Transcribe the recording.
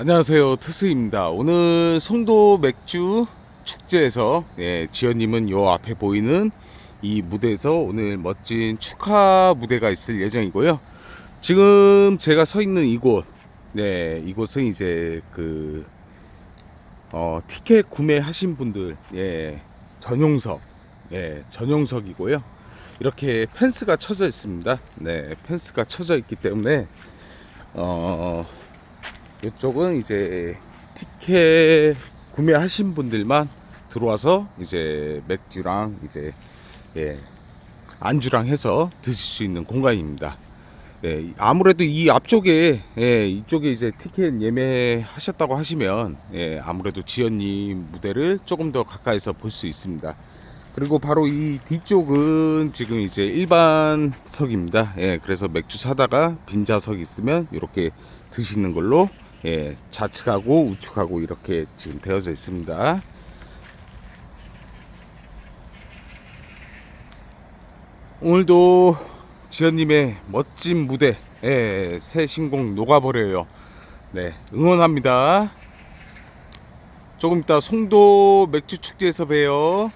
안녕하세요. 트스입니다. 오늘 송도 맥주 축제에서 예, 지연님은 요 앞에 보이는 이 무대에서 오늘 멋진 축하 무대가 있을 예정이고요. 지금 제가 서 있는 이곳 네 이곳은 이제 그 어, 티켓 구매하신 분들 예, 전용석 예, 전용석이고요. 이렇게 펜스가 쳐져 있습니다. 네 펜스가 쳐져 있기 때문에 어 이쪽은 이제 티켓 구매하신 분들만 들어와서 이제 맥주랑 이제 예, 안주랑 해서 드실 수 있는 공간입니다. 예, 아무래도 이 앞쪽에 예, 이쪽에 이제 티켓 예매하셨다고 하시면 예, 아무래도 지연님 무대를 조금 더 가까이서 볼 수 있습니다. 그리고 바로 이 뒤쪽은 지금 이제 일반석입니다. 예, 그래서 맥주 사다가 빈자석 있으면 이렇게 드시는 걸로 예, 좌측하고 우측하고 이렇게 지금 되어져 있습니다. 오늘도 지연님의 멋진 무대, 예, 새 신곡 녹아버려요. 네, 응원합니다. 조금 이따 송도 맥주 축제에서 봬요.